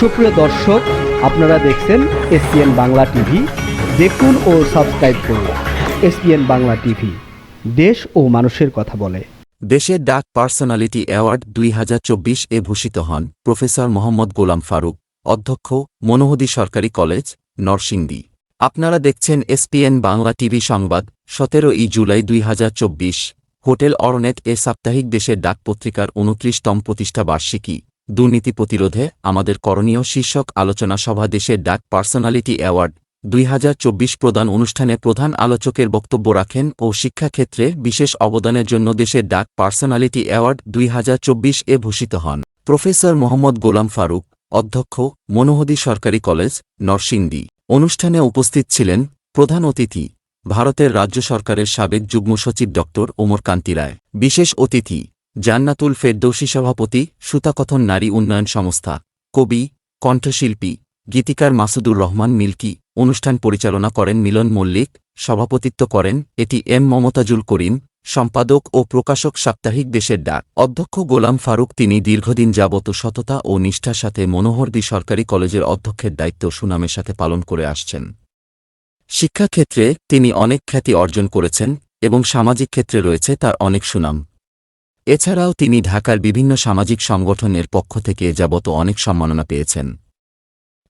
সুপ্রিয় দর্শক, আপনারা দেখছেন এসপিএন বাংলা টিভি। দেখুন ও সাবস্ক্রাইব করুন এসপিএন বাংলা টিভি। দেশ ও মানুষের কথা বলে। দেশের ডাক পার্সোনালিটি অ্যাওয়ার্ড দুই হাজার চব্বিশ এ ভূষিত হন প্রফেসর মোহাম্মদ গোলাম ফারুক, অধ্যক্ষ মনোহদি সরকারি কলেজ, নরসিংদী। আপনারা দেখছেন এসপিএন বাংলা টিভি সংবাদ সতেরো ই জুলাই দুই হাজার চব্বিশ। হোটেল অরনেট এ সাপ্তাহিক দেশের ডাক পত্রিকার উনত্রিশতম প্রতিষ্ঠা বার্ষিকী দুর্নীতি প্রতিরোধে আমাদের করণীয় শীর্ষক আলোচনা সভা দেশের ডাক পার্সোনালিটি অ্যাওয়ার্ড। দুই হাজার চব্বিশ প্রদান অনুষ্ঠানে প্রধান আলোচকের বক্তব্য রাখেন ও শিক্ষাক্ষেত্রে বিশেষ অবদানের জন্য দেশের ডাক পার্সোনালিটি অ্যাওয়ার্ড দুই হাজার চব্বিশ এ ভূষিত হন। প্রফেসর মোহাম্মদ গোলাম ফারুক, অধ্যক্ষ মনোহদি সরকারি কলেজ, নরসিংদী। অনুষ্ঠানে উপস্থিত ছিলেন প্রধান অতিথি, ভারতের রাজ্য সরকারের সাবেক যুগ্ম সচিব ড ওমর কান্তি রায়। বিশেষ অতিথি জান্নাতুল ফেরদৌসী সভাপতি, সুতাকথন নারী উন্নয়ন সংস্থা, কবি, কণ্ঠশিল্পী, গীতিকার মাসুদুর রহমান মিল্কি অনুষ্ঠান পরিচালনা করেন মিলন মল্লিক, সভাপতিত্ব করেন এটি এম মমতাজুল করিম, সম্পাদক ও প্রকাশক সাপ্তাহিক দেশের ডাক। অধ্যক্ষ গোলাম ফারুক তিনি দীর্ঘদিন যাবত সততা ও নিষ্ঠার সাথে মনোহরদি সরকারি কলেজের অধ্যক্ষের দায়িত্ব সুনামের সাথে পালন করে আসছেন। শিক্ষাক্ষেত্রে তিনি অনেক খ্যাতি অর্জন করেছেন এবং সামাজিক ক্ষেত্রে রয়েছে তার অনেক সুনাম। এছাড়াও তিনি ঢাকার বিভিন্ন সামাজিক সংগঠনের পক্ষ থেকে যাবত অনেক সম্মাননা পেয়েছেন।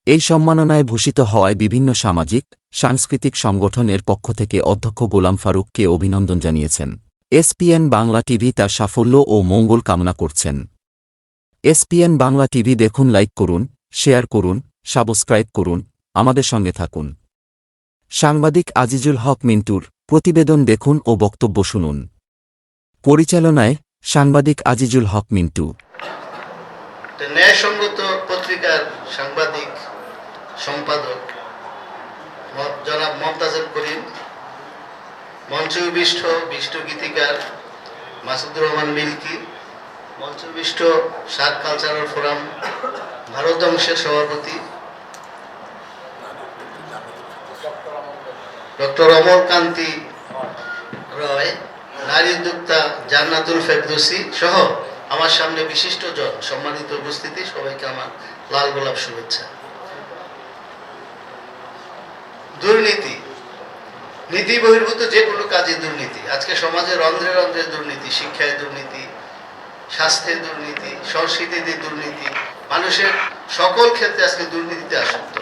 এই সম্মাননায় ভূষিত হওয়ায় বিভিন্ন সামাজিক, সাংস্কৃতিক সংগঠনের পক্ষ থেকে অধ্যক্ষ গোলাম ফারুককে অভিনন্দন জানিয়েছেন। এসপিএন বাংলা টিভি তার সাফল্য ও মঙ্গল কামনা করছেন। এসপিএন বাংলা টিভি দেখুন, লাইক করুন, শেয়ার করুন, সাবস্ক্রাইব করুন, আমাদের সঙ্গে থাকুন। সাংবাদিক আজিজুল হক মিন্টুর প্রতিবেদন দেখুন ও বক্তব্য শুনুন। পরিচালনায় সাংবাদিক আজিজুল হক মিন্টু। ন্যায়সঙ্গত পত্রিকার সাংবাদিক সম্পাদক জনাব মমতাজুল করিম, মঞ্চবিষ্ট বিষ্ট গীতিকার মাসুদুর রহমান মিল্কি, মঞ্চবিষ্ট সাত কালচারাল ফোরাম ভারত অংশের সভাপতি ডক্টর অমর কান্তি রয় নারী উদ্যোক্তা জান্নাতুল ফেরদৌসি সহ আমার সামনে বিশিষ্ট জন সম্মানিত উপস্থিতি, সবাইকে আমার লাল গোলাপ শুভেচ্ছা। দুর্নীতি। নীতি বহির্ভূত যে কোনো কাজে দুর্নীতি। আজকে সমাজে রন্ধ্রে রন্ধ্রে দুর্নীতি, শিক্ষায় দুর্নীতি, স্বাস্থ্যে দুর্নীতি, সংস্কৃতিতে দুর্নীতি, মানুষের সকল ক্ষেত্রে আজকে দুর্নীতিতে আসক্ত।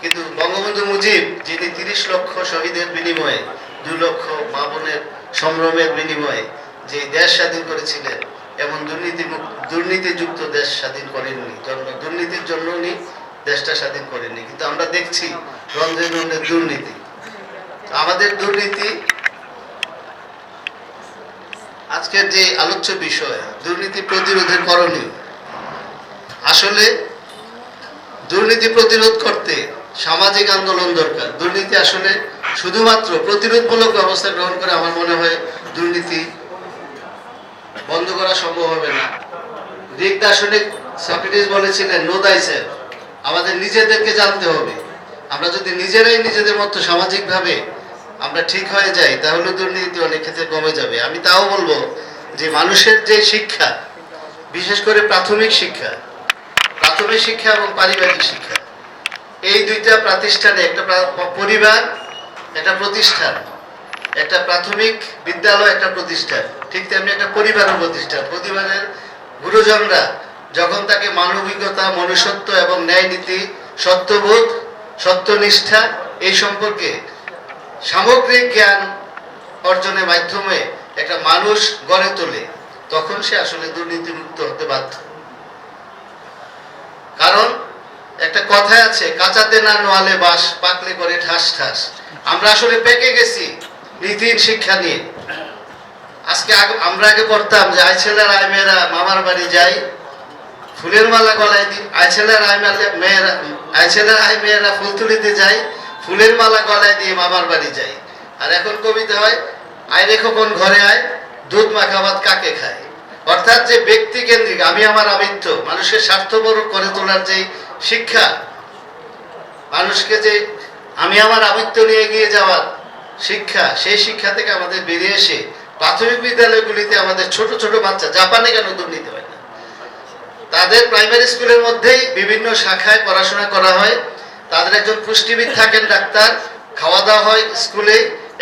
কিন্তু বঙ্গবন্ধু মুজিব, যিনি তিরিশ লক্ষ শহীদের বিনিময়ে দুই লক্ষ মা বোনের সম্ভ্রমের বিনিময়ে যে দেশ স্বাধীন করেছিলেন এবং দুর্নীতি দুর্নীতিযুক্ত দেশ স্বাধীন করেননি দুর্নীতির জন্য উনি দেশটা স্বাধীন করেননি। কিন্তু আমরা দেখছি রন্ধ্রে দুর্নীতি। আমাদের দুর্নীতি আজকের যে আলোচ্য বিষয়, দুর্নীতি প্রতিরোধের করণীয়। আসলে দুর্নীতি প্রতিরোধ করতে সামাজিক আন্দোলন দরকার। দুর্নীতি আসলে শুধুমাত্র প্রতিরোধমূলক ব্যবস্থা গ্রহণ করে আমার মনে হয় দুর্নীতি বন্ধ করা সম্ভব হবে না। দিক দার্শনিক সক্রেটিস বলেছিলেন নো দাইসেলফ আমাদের নিজেদেরকে জানতে হবে। আমরা যদি নিজেরাই নিজেদের মতো সামাজিকভাবে আমরা ঠিক হয়ে যাই, তাহলে দুর্নীতি অনেক ক্ষেত্রে কমে যাবে। আমি তাও বলব যে মানুষের যে শিক্ষা, বিশেষ করে প্রাথমিক শিক্ষা প্রাথমিক শিক্ষা এবং পারিবারিক শিক্ষা, এই দুইটা প্রতিষ্ঠানে একটা পরিবার একটা প্রতিষ্ঠান। একটা প্রাথমিক বিদ্যালয়, একটা প্রতিষ্ঠান। ঠিক তেমনি একটা পরিবারও প্রতিষ্ঠান। পরিবারের গুরুজনরা যখন তাকে মানবিকতা, মনুষ্যত্ব এবং ন্যায় নীতি, সত্যবোধ, সত্যনিষ্ঠা এই সম্পর্কে সামগ্রিক জ্ঞান অর্জনের মাধ্যমে একটা মানুষ গড়ে তোলে, তখন সে আসলে দুর্নীতিমুক্ত হতে বাধ্য। কারণ একটা কথায় আছে, কাঁচাতে না নোয়ালে বাস, পাকলে করে ঠাস ঠাস। আমরা আসলে পেকে গেছি নীতির শিক্ষা নিয়ে। আজকে আমরা আগে করতাম যে আই ছেলের আই মেয়েরা মামার বাড়ি যাই, ফুলের মালা গলায় দিই আই ছেলের আই মেলা- মেয়েরা, আই ছেলের আই মেয়েরা ফুল তুলিতে যাই, ফুলের মালা গলায় দিয়ে মামার বাড়ি যাই। আর এখন কবিতা হয়, আয় রেখো কোন ঘরে আয়, দুধ মাখা ভাত কাকে খায়? অর্থাৎ যে ব্যক্তি কেন্দ্রিক, আমি আমার আমিত্ব, মানুষের স্বার্থপর করে তোলার যে শিক্ষা। মানুষকে যে আমি আমার আমিত্ব নিয়ে এগিয়ে যাওয়ার শিক্ষা, সেই শিক্ষা থেকে আমাদের বেরিয়ে এসে প্রাথমিক বিদ্যালয়গুলিতে আমাদের ছোট ছোট বাচ্চা, জাপানে কেন দুর্নীতি হয় না? তাদের প্রাইমারি স্কুলের মধ্যেই বিভিন্ন শাখায় পড়াশোনা করা হয়। তাদের একজন পুষ্টিবিদ থাকেন ডাক্তার, খাওয়া দাওয়া হয় স্কুলে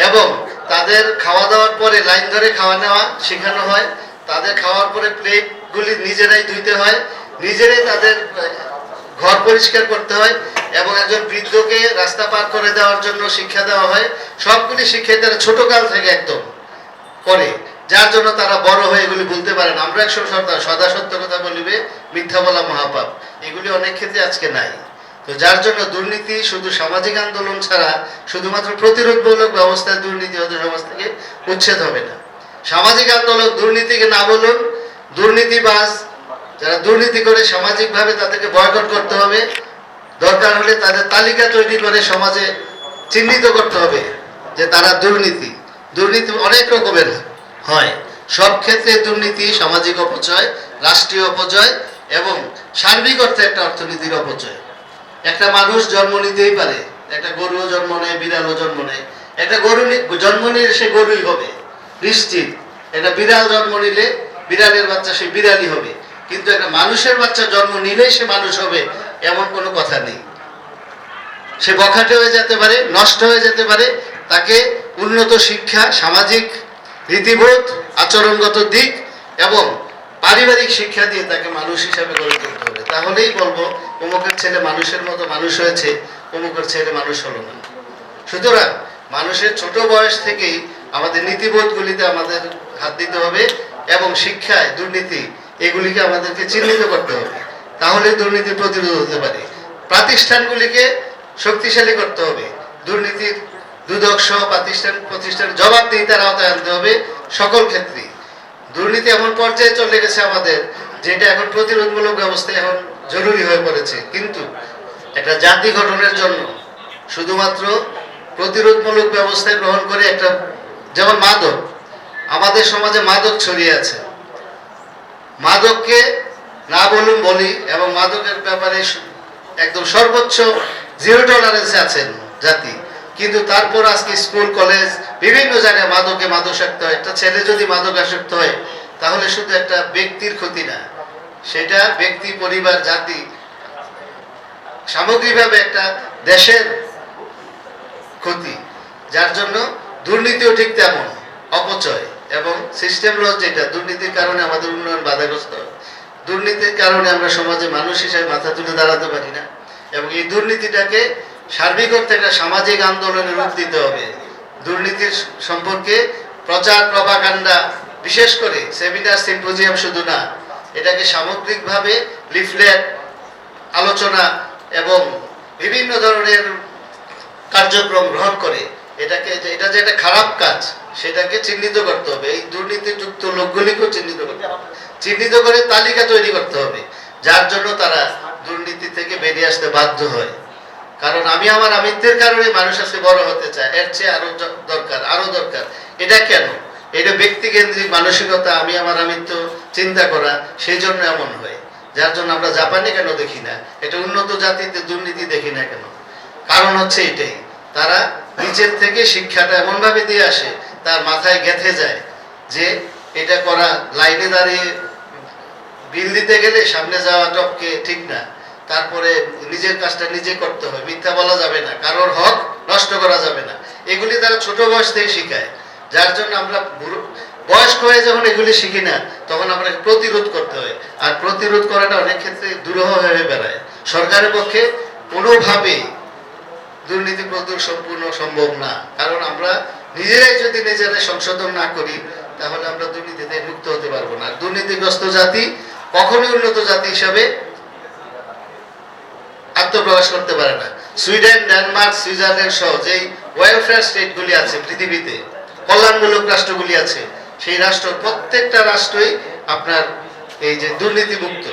এবং তাদের খাওয়া দাওয়ার পরে লাইন ধরে খাওয়া নেওয়া শেখানো হয়। তাদের খাওয়ার পরে প্লেটগুলি নিজেরাই ধুইতে হয়। নিজেরাই তাদের ঘর পরিষ্কার করতে হয় এবং একজন বৃদ্ধকে রাস্তা পার করে দেওয়ার জন্য শিক্ষা দেওয়া হয়। সবগুলি শিক্ষা তারা ছোট কাল থেকে একদম করে, যার জন্য তারা বড় হয়ে এগুলি বলতে পারেন আমরা একশো সদা সদা সত্য কথা বলিবে, মিথ্যা বলা মহাপাপ। এগুলি অনেক ক্ষেত্রে আজকে নাই। তো যার জন্য দুর্নীতি শুধু সামাজিক আন্দোলন ছাড়া শুধুমাত্র প্রতিরোধমূলক ব্যবস্থায় দুর্নীতি হয়তো সমাজ থেকে উচ্ছেদ হবে না। সামাজিক আন্দোলন দুর্নীতিকে না বলুন, দুর্নীতিবাজ যারা দুর্নীতি করে সামাজিকভাবে তাদেরকে বয়কট করতে হবে, দরকার হলে তাদের তালিকা তৈরি করে সমাজে চিহ্নিত করতে হবে যে তারা দুর্নীতি। দুর্নীতি অনেক রকমের হয়। সব ক্ষেত্রে দুর্নীতি সামাজিক অপচয়, রাষ্ট্রীয় অপচয় এবং সার্বিক অর্থে একটা অর্থনীতির অপচয়। একটা মানুষ জন্ম নিতেই পারে, একটা গরুও জন্ম নেয়, বিড়ালও জন্ম নেয়। একটা গরু জন্ম নিলে সে গরুই হবে, নিশ্চিত। একটা বিড়াল জন্ম নিলে বিড়ালের বাচ্চা সে বিড়ালই হবে। কিন্তু একটা মানুষের বাচ্চা জন্ম নিলেই সে মানুষ হবে, এমন কোনো কথা নেই। সে বখাটে হয়ে যেতে পারে, নষ্ট হয়ে যেতে পারে, তাকে উন্নত শিক্ষা, সামাজিক রীতিবোধ, আচরণগত দিক এবং পারিবারিক শিক্ষা দিয়ে তাকে মানুষ হিসাবে গড়ে তুলতে হবে। তাহলেই বলব, অমুকের ছেলে মানুষের মতো মানুষ হয়েছে, অমুকের ছেলে মানুষ হলো না। সুতরাং মানুষের ছোট বয়স থেকেই আমাদের নীতিবোধগুলিতে আমাদের হাত দিতে হবে এবং শিক্ষায় দুর্নীতি এগুলিকে আমাদেরকে চিহ্নিত করতে হবে। তাহলে দুর্নীতি প্রতিরোধ হতে পারে। প্রাতিষ্ঠানগুলিকে শক্তিশালী করতে হবে। দুর্নীতির দুদক সহ প্রাতিষ্ঠান প্রতিষ্ঠান জবাবদিহিতার আওতায় আনতে হবে সকল ক্ষেত্রেই। দুর্নীতি এমন পর্যায়ে চলে গেছে আমাদের, যেটা এখন প্রতিরোধমূলক ব্যবস্থা এখন জরুরি হয়ে পড়েছে। কিন্তু একটা জাতি গঠনের জন্য শুধুমাত্র প্রতিরোধমূলক ব্যবস্থা গ্রহণ করে একটা যেমন মাদক, আমাদের সমাজে মাদক ছড়িয়ে আছে। মাদককে না বলুন বলি এবং মাদকের ব্যাপারে একদম সর্বোচ্চ জিরো টলারেন্সে আছেন জাতি। কিন্তু তারপর আজকে স্কুল, কলেজ, বিভিন্ন জায়গায় মাদকে মাদকাসক্ত হয়। একটা ছেলে যদি মাদকাসক্ত হয়, তাহলে শুধু একটা ব্যক্তির ক্ষতি না, সেটা ব্যক্তি, পরিবার, জাতি, সামগ্রিকভাবে একটা দেশের ক্ষতি। যার জন্য দুর্নীতিও ঠিক তেমন, অপচয়। এবং সিস্টেম লস যেটা, দুর্নীতির কারণে আমাদের উন্নয়ন বাধাগ্রস্ত। হয় দুর্নীতির কারণে আমরা সমাজে মানুষ হিসেবে মাথা তুলে দাঁড়াতে পারি না। এবং এই দুর্নীতিটাকে সার্বিক অর্থে একটা সামাজিক আন্দোলনের রূপ দিতে হবে। দুর্নীতির সম্পর্কে প্রচার প্রভাকাণ্ডা, বিশেষ করে সেমিনার, সিম্পোজিয়াম শুধু না, এটাকে সামগ্রিকভাবে লিফলেট, আলোচনা এবং বিভিন্ন ধরনের কার্যক্রম গ্রহণ করে। এটাকে এটা যে একটা খারাপ কাজ, সেটাকে চিহ্নিত করতে হবে। এই দুর্নীতিযুক্ত লোকগুলিকেও চিহ্নিত করতে চিহ্নিত করে তালিকা তৈরি করতে হবে, যার জন্য তারা দুর্নীতি থেকে বেরিয়ে আসতে বাধ্য হয়। কারণ আমি আমার আমিত্বের কারণে মানুষ আজকে বড় হতে চায়। এর চেয়ে আরও দরকার আরও দরকার। এটা কেন? এটা ব্যক্তিকেন্দ্রিক মানসিকতা, আমি আমার আমিত্ব চিন্তা করা, সেই জন্য এমন হয়। যার জন্য আমরা জাপানে কেন দেখি না? এটা উন্নত জাতিতে দুর্নীতি দেখি না কেন? কারণ হচ্ছে এটাই। তারা নিজের থেকে শিক্ষাটা এমন ভাবে দিয়ে আসে, তার মাথায় গেঁথে যায় যে এটা করা লাইনে দাঁড়িয়ে বিল দিতে গেলে সামনে যাওয়া টপকে ঠিক না। তারপরে নিজের কাজটা নিজে করতে হয়, মিথ্যা বলা যাবে না, কারোর হক নষ্ট করা যাবে না। এগুলি তারা ছোট বয়স থেকে শিখায়। যার জন্য আমরা বয়স্ক হয়ে যখন এগুলি শিখি না, তখন আমরা প্রতিরোধ করতে হয়। আর প্রতিরোধ করাটা অনেক ক্ষেত্রে দুরূহ হয়ে বেড়ায়। সরকারের পক্ষে কোনোভাবেই দুর্নীতি প্রতিরোধ সম্পূর্ণ সম্ভব না। কারণ আমরা নিজেরাই যদি নিজেরাই সংশোধন না করি, তাহলে আমরা দুর্নীতিতে মুক্ত হতে পারব না। দুর্নীতিগ্রস্ত জাতি কখনোই উন্নত জাতি হিসাবে আত্মপ্রকাশ করতে পারে না। সুইডেন, ডেনমার্ক, সুইজারল্যান্ড সহ যেই ওয়েলফেয়ার স্টেটগুলি আছে পৃথিবীতে, কল্যাণমূলক রাষ্ট্রগুলি আছে, সেই রাষ্ট্র প্রত্যেকটা রাষ্ট্রই আপনার এই যে দুর্নীতি মুক্ত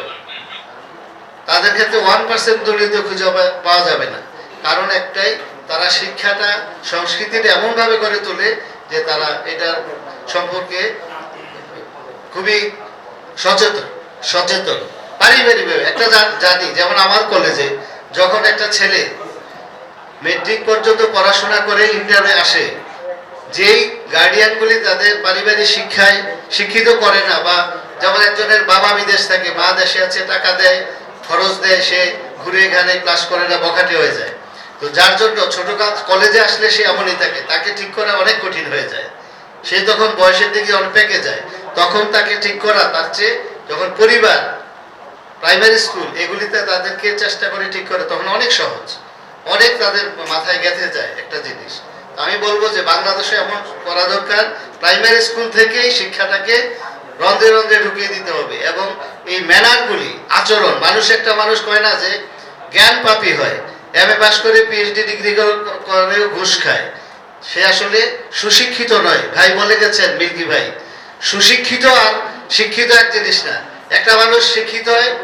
তাদের ক্ষেত্রে ওয়ান পার্সেন্ট দুর্নীতি খুঁজে পাওয়া যাবে না। কারণ একটাই, তারা শিক্ষাটা, সংস্কৃতিটা এমনভাবে গড়ে তোলে যে তারা এটার সম্পর্কে খুবই সচেতন সচেতন, পারিবারিকভাবে। একটা জানি যেমন আমার কলেজে যখন একটা ছেলে মেট্রিক পর্যন্ত পড়াশোনা করে ইন্টারে আসে, যেই গার্ডিয়ানগুলি তাদের পারিবারিক শিক্ষায় শিক্ষিত করে না, বা যেমন একজনের বাবা বিদেশ থাকে, মা দেশে আছে, টাকা দেয়, খরচ দেয়, সে ঘুরে ঘাড়ে ক্লাস করে না, বখাটে হয়ে যায়। তো যার জন্য ছোট কাজ- কলেজে আসলে সে এমনই থাকে, তাকে ঠিক করা অনেক কঠিন হয়ে যায়। সে তখন বয়সের দিকে অনেক পেকে যায়, তখন তাকে ঠিক করা, তার চেয়ে যখন পরিবার, প্রাইমারি স্কুল, এগুলিতে তাদেরকে চেষ্টা করে ঠিক করে তখন অনেক সহজ। অনেক তাদের মাথায় গেঁথে যায় একটা জিনিস। আমি বলব যে বাংলাদেশে এমন করা দরকার, প্রাইমারি স্কুল থেকেই শিক্ষাটাকে রন্ধে রন্ধে ঢুকিয়ে দিতে হবে এবং এই ম্যানারগুলি, আচরণ, মানুষ একটা মানুষ কয় না যে জ্ঞান পাপি হয়। এম এ পাস করে পিএইচডি ডিগ্রি করেও ঘুষ খায়। সে আসলে সুশিক্ষিত নয়। ভাই বলে গেছেন মিল্কি ভাই, সুশিক্ষিত আর শিক্ষিত এক জিনিস না। একটা মানুষ শিক্ষিত হয়,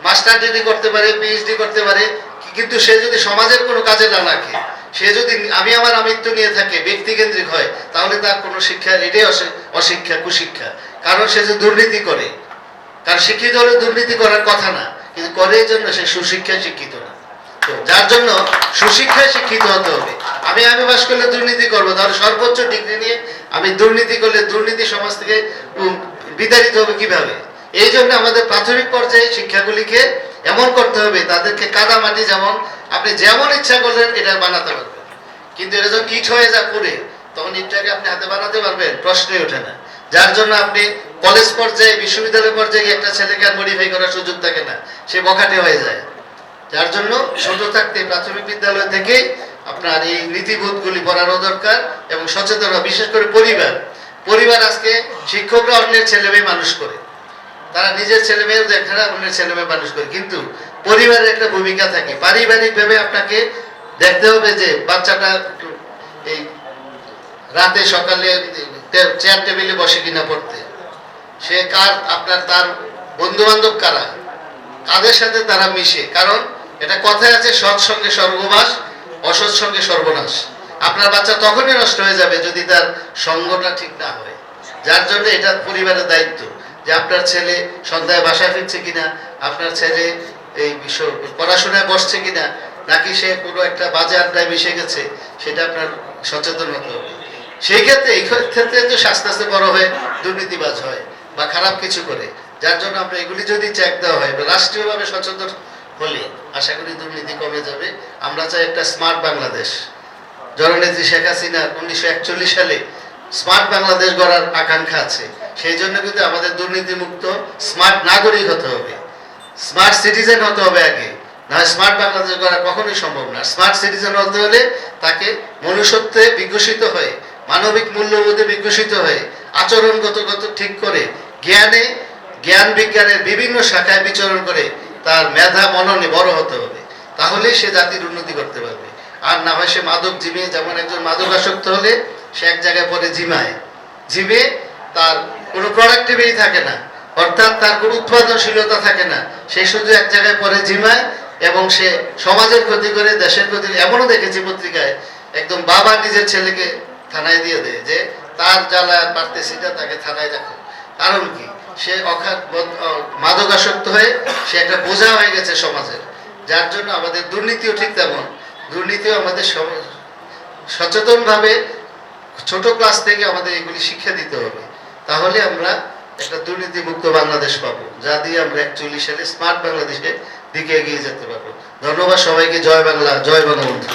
মাস্টার ডিগ্রি করতে পারে পিএইচডি করতে পারে কিন্তু সে যদি সমাজের কোনো কাজে না রাখে সে যদি আমি আমার আমিত্ব নিয়ে থাকে ব্যক্তিকেন্দ্রিক হয়, তাহলে তার কোনো শিক্ষা, এটাই অশি- অশিক্ষা, কুশিক্ষা। কারণ সে যে দুর্নীতি করে। কারণ শিক্ষিত হলে দুর্নীতি করার কথা না, কিন্তু করে এই জন্য সে সুশিক্ষায় শিক্ষিত না। যার জন্য সুশিক্ষায় শিক্ষিত হতে হবে। আমি আমি বাস করলে দুর্নীতি করব তাহলে সর্বোচ্চ ডিগ্রি নিয়ে আমি দুর্নীতি করলে দুর্নীতি সমাজ থেকে বিতাড়িত হবে কীভাবে? এই জন্য আমাদের প্রাথমিক পর্যায়ে শিক্ষাগুলিকে এমন করতে হবে, তাদেরকে কাদামাটি যেমন আপনি যেমন ইচ্ছা করলেন এটা বানাতে পারবেন। কিন্তু এটা যখন ইট হয়ে যায় পুরে তখন ইটটাকে আপনি হাতে বানাতে পারবেন, প্রশ্নই ওঠে না। যার জন্য আপনি কলেজ পর্যায়ে, বিশ্ববিদ্যালয় পর্যায়ে একটা ছেলেকে আর মডিফাই করার সুযোগ থাকে না, সে বখাটে হয়ে যায়। যার জন্য ছোট থাকতে প্রাথমিক বিদ্যালয় থেকেই আপনার এই নীতিবোধগুলি পড়ানো দরকার এবং সচেতন বিশেষ করে পরিবার। পরিবার আজকে শিক্ষকরা অন্যের ছেলে মেয়ে মানুষ করে। তারা নিজের ছেলে মেয়েও দেখে না অন্যের ছেলে মেয়ে মানুষ করে। কিন্তু পরিবারের একটা ভূমিকা থাকে। পারিবারিক ভাবে আপনাকে দেখতে হবে যে বাচ্চাটা এই রাতে সকালে চেয়ার টেবিলে বসে কিনা পড়তে। সে কার, আপনার তার বন্ধু বান্ধব কারা? কাদের সাথে তারা মিশে? কারণ এটা কথায় আছে, সৎ সঙ্গে স্বর্গবাস, অসৎ সঙ্গে সর্বনাশ। আপনার বাচ্চা তখনই নষ্ট হয়ে যাবে যদি তার সঙ্গটা ঠিক না হয়। যার জন্য এটা পরিবারের দায়িত্ব যে আপনার ছেলে সন্ধ্যায় বাসায় ফিরছে কিনা, আপনার ছেলে এই বিশ্ব- পড়াশোনায় বসছে কিনা, নাকি সে কোনো একটা বাজে আড্ডায় মিশে গেছে, সেটা আপনার সচেতন হতে হবে। সেই ক্ষেত্রে, এই ক্ষেত্রে তো আস্তে আস্তে বড় হয়ে দুর্নীতিবাজ হয় বা খারাপ কিছু করে। যার জন্য আমরা এগুলি যদি চেক দেওয়া হয় রাষ্ট্রীয়ভাবে সচেতন হলে, আশা করি দুর্নীতি কমে যাবে। আমরা চাই একটা স্মার্ট বাংলাদেশ। জননেত্রী শেখ হাসিনা উনিশশো একচল্লিশ সালে স্মার্ট বাংলাদেশ গড়ার আকাঙ্ক্ষা আছে। সেই জন্য কিন্তু আমাদের দুর্নীতিমুক্ত স্মার্ট নাগরিক হতে হবে। স্মার্ট সিটিজেন হতে হবে আগে। না স্মার্ট বাংলাদেশ গড়া কখনোই সম্ভব না। স্মার্ট সিটিজেন হতে হলে তাকে মনুষ্যত্বে বিকশিত হয়ে, মানবিক মূল্যবোধে বিকশিত হয়ে আচরণগত গত ঠিক করে, জ্ঞানে, জ্ঞান বিজ্ঞানের বিভিন্ন শাখায় বিচরণ করে তার মেধা মননে বড় হতে হবে। তাহলে সে জাতির উন্নতি করতে পারবে। আর না হয় সে মাদক জিমিয়ে যেমন একজন মাদক আসক্ত হলে সে এক জায়গায় পরে জিমায়। জিমে তার কোনো প্রোডাক্টিভিটি থাকে না। অর্থাৎ তার কোনো উৎপাদনশীলতা থাকে না। সে শুধু এক জায়গায় পরে জিমায় এবং সে সমাজের ক্ষতি করে, দেশের ক্ষতি এমনও দেখেছি পত্রিকায় একদম বাবা নিজের ছেলেকে থানায় দিয়ে দেয় যে, তার জ্বালা পারতেছি না তাকে থানায় দেখো কারণ কি? সে মাদকাসক্ত হয়ে সে একটা বোঝা হয়ে গেছে সমাজের। যার জন্য আমাদের দুর্নীতিও ঠিক তেমন। দুর্নীতিও আমাদের সচেতনভাবে ছোট ক্লাস থেকে আমাদের এগুলি শিক্ষা দিতে হবে। তাহলে আমরা একটা দুর্নীতিমুক্ত বাংলাদেশ পাবো, যা দিয়ে আমরা একচল্লিশ সালে স্মার্ট বাংলাদেশের দিকে এগিয়ে যেতে পারব। ধন্যবাদ সবাইকে, জয় বাংলা, জয় বঙ্গবন্ধু।